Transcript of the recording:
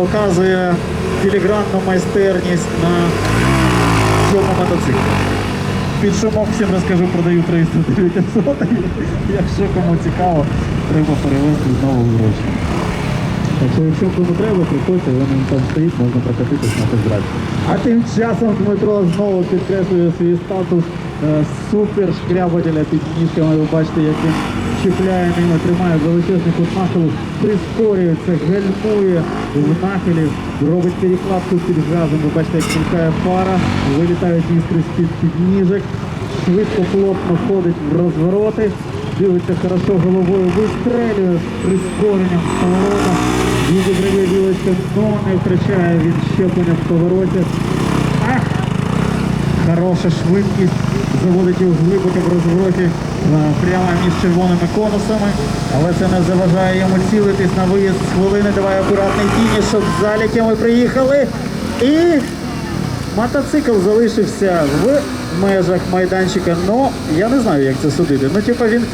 показує філігранну майстерність на цьому мотоциклі. Під шумок всім розкажу, продаю 300 900. Якщо кому цікаво, треба перевезти знову гроші. Так що якщо кому треба, приходьте, він там стоїть, можна прокатитись на тест А тим часом Дмитро знову підкреслює свій статус е, супер шкрябателя під ніжками. Ви бачите, як він чіпляє ними, тримає величезний кут прискорюється, гальмує в нахилі, робить перекладку під газом. Ви бачите, як мількає фара, вилітають іскри з-під підніжок, швидко, плотно входить в розвороти, дивиться хорошо головою, вистрелює з прискоренням. Їде білочка, но не втрачає від щеплення в повороті. Ах! Хороша швидкість, заводить його глибоко в розвороті прямо між червоними конусами, але це не заважає йому цілитись на виїзд з хвилини. Давай акуратний тіні, щоб заліки ми приїхали. І мотоцикл залишився в межах майданчика. Ну, я не знаю, як це судити. Ну, типу, він